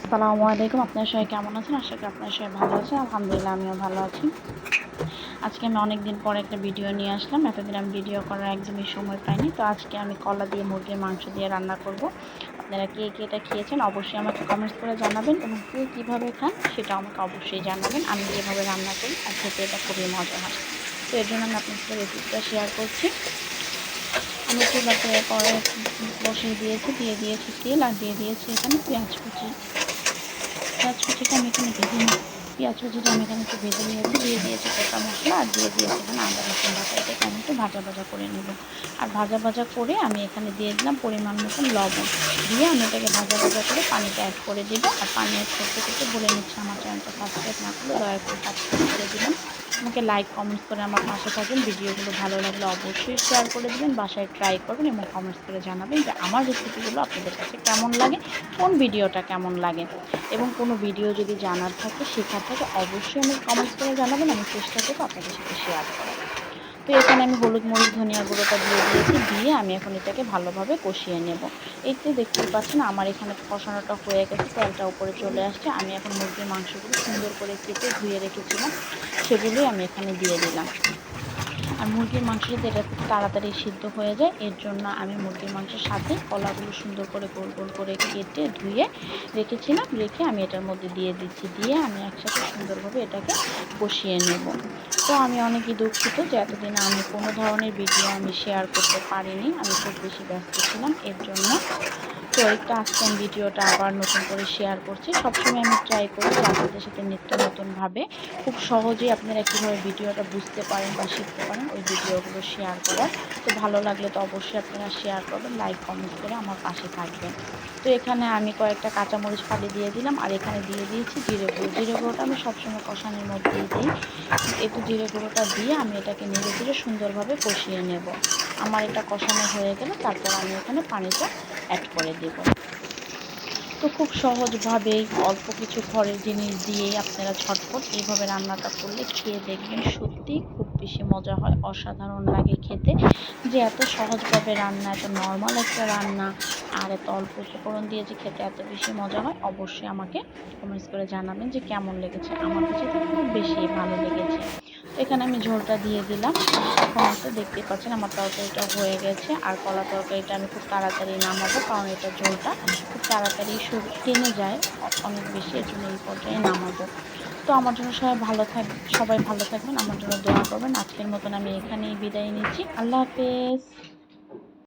আসসালামু আলাইকুম। আপনার সবাই কেমন আছেন? আশা করি আপনার সবাই ভালো আছেন। আলহামদুলিল্লাহ, আমিও ভালো আছি। আজকে আমি অনেক দিন পরে একটা ভিডিও নিয়ে আসলাম। এতদিন আমি ভিডিও করার একদমই সময় পাইনি। তো আজকে আমি কলা দিয়ে, মুরগির মাংস দিয়ে রান্না করব। আপনারা কে কে এটা খেয়েছেন অবশ্যই আমাকে কমেন্টস করে জানাবেন এবং কে কীভাবে খান সেটা আমাকে অবশ্যই জানাবেন। আমি যেভাবে রান্না করি আর খেতে এটা খুবই মজা হয়। তো এর জন্য আমি আপনার সাথে রেসিপিটা শেয়ার করছি। আমি চুলাতে পরে বসিয়ে দিয়েছি, দিয়ে দিয়েছি তেল আর দিয়ে দিয়েছি এখানে পেঁয়াজ কুচি। পেঁয়াজ কুচিটা আমি এখানে ভেজে নিই পেঁয়াজ কুচিটা আমি এখানে একটু ভেজে নিয়েছি দিয়ে দিয়েছি গোটা মশলা আর দিয়ে দিয়েছি এখানে আদা রসুন বাটা এটাকে আমি একটু ভাজা ভাজা করে নেব আর ভাজা ভাজা করে আমি এখানে দিয়ে দিলাম পরিমাণ মতন লবণ দিয়ে আমি এটাকে ভাজা ভাজা করে পানিটা অ্যাড করে দেবো আর পানি অ্যাড করতে করতে বলে নিচ্ছি আমার চ্যানেলটা সাবস্ক্রাইব না করলে দয়া করে সাবস্ক্রাইব করে আমাকে লাইক কমেন্টস করে আমার পাশে থাকবেন ভিডিওগুলো ভালো লাগলে অবশ্যই শেয়ার করে দেবেন, বাসায় ট্রাই করবেন এবং কমেন্টস করে জানাবেন যে আমার রেসিপিগুলো আপনাদের কাছে কেমন লাগে, কোন ভিডিওটা কেমন লাগে। এবং কোনো ভিডিও যদি জানার থাকে, শেখার থাকে, অবশ্যই আমাকে কমেন্টস করে জানাবেন, আমি চেষ্টা করব আপনাদের সাথে শেয়ার করার। তো এখানে আমি হলুদ, মরিচ, ধনিয়া গুঁড়োটা দিয়ে দিয়েছি, দিয়ে আমি এখন এটাকে ভালোভাবে কষিয়ে নেব। এই তো দেখতেই পাচ্ছেন, আমার এখানে কষানোটা হয়ে গেছে, তেলটা উপরে চলে আসছে। আমি এখন মুরগির মাংসগুলো সুন্দর করে কেটে ধুয়ে রেখেছিলাম, সেগুলোই আমি এখানে দিয়ে দিলাম। আর মুরগির মাংস যাতে এটা তাড়াতাড়ি সিদ্ধ হয়ে যায়, এর জন্য আমি মুরগির মাংসের সাথে কলাগুলো সুন্দর করে গোল গোল করে কেটে ধুয়ে রেখেছিলাম, রেখে আমি এটার মধ্যে দিয়ে দিচ্ছি, দিয়ে আমি একসাথে সুন্দরভাবে এটাকে কষিয়ে নেব। তো আমি অনেকই দুঃখিত যে এতদিন আমি কোনো ধরনের ভিডিও আমি শেয়ার করতে পারিনি, আমি খুব বেশি ব্যস্ত ছিলাম, এর জন্য তো আজকে আমি ভিডিওটা আবার নতুন করে শেয়ার করছি। সবসময় আমি ট্রাই করি আপনাদের সাথে নিত্য নতুনভাবে খুব সহজেই আপনারা কীভাবে ভিডিওটা বুঝতে পারেন বা শিখতে পারেন ওই ভিডিওগুলো শেয়ার করার তো ভালো লাগলে তো অবশ্যই আপনারা শেয়ার করবেন লাইক কমেন্ট করে আমার পাশে থাকবেন। তো এখানে আমি কয়েকটা কাঁচামরিচ ফালি দিয়ে দিলাম, আর এখানে দিয়ে দিয়েছি জিরে গুঁড়ো। জিরে গুঁড়োটা আমি সবসময় কষানোর মধ্যেই দিই। একটু জিরে গুঁড়োটা দিয়ে আমি এটাকে নেড়ে ধীরে সুন্দরভাবে কষিয়ে নেব। আমার এটা কষানো হয়ে গেলে তারপর আমি এখানে পানিটা অ্যাড করে দেব। তো খুব সহজভাবেই অল্প কিছু ঘরের জিনিস দিয়েই আপনারা ঝটপট এইভাবে রান্নাটা করলে খেয়ে দেখবেন সত্যি খুব বেশি মজা হয়। অসাধারণ লাগে খেতে। যে এত সহজভাবে রান্না, এত নর্মাল একটা রান্না আর এত অল্প উপকরণ দিয়ে যে খেতে এত বেশি মজা হয়, অবশ্যই আমাকে কমেন্টস করে জানাবেন যে কেমন লেগেছে। আমার কাছে তো খুব বেশি ভালো লেগেছে। এখানে আমি ঝোলটা দিয়ে দিলাম। এখন তো দেখতে পাচ্ছেন আমার তরকারিটা হয়ে গেছে। আর কলা তরকারিটা আমি খুব তাড়াতাড়ি নামাবো, কারণ এটা ঝোলটা খুব তাড়াতাড়ি টেনে যায়। অনেক বেশি এর জন্য এই পর্যায়ে নামাবো। তো আমার জন্য সবাই ভালো থাক সবাই ভালো থাকবেন, আমার জন্য দোয়া করবেন। আজকের মতন আমি এখানেই বিদায় নিচ্ছি। আল্লাহ হাফেজ।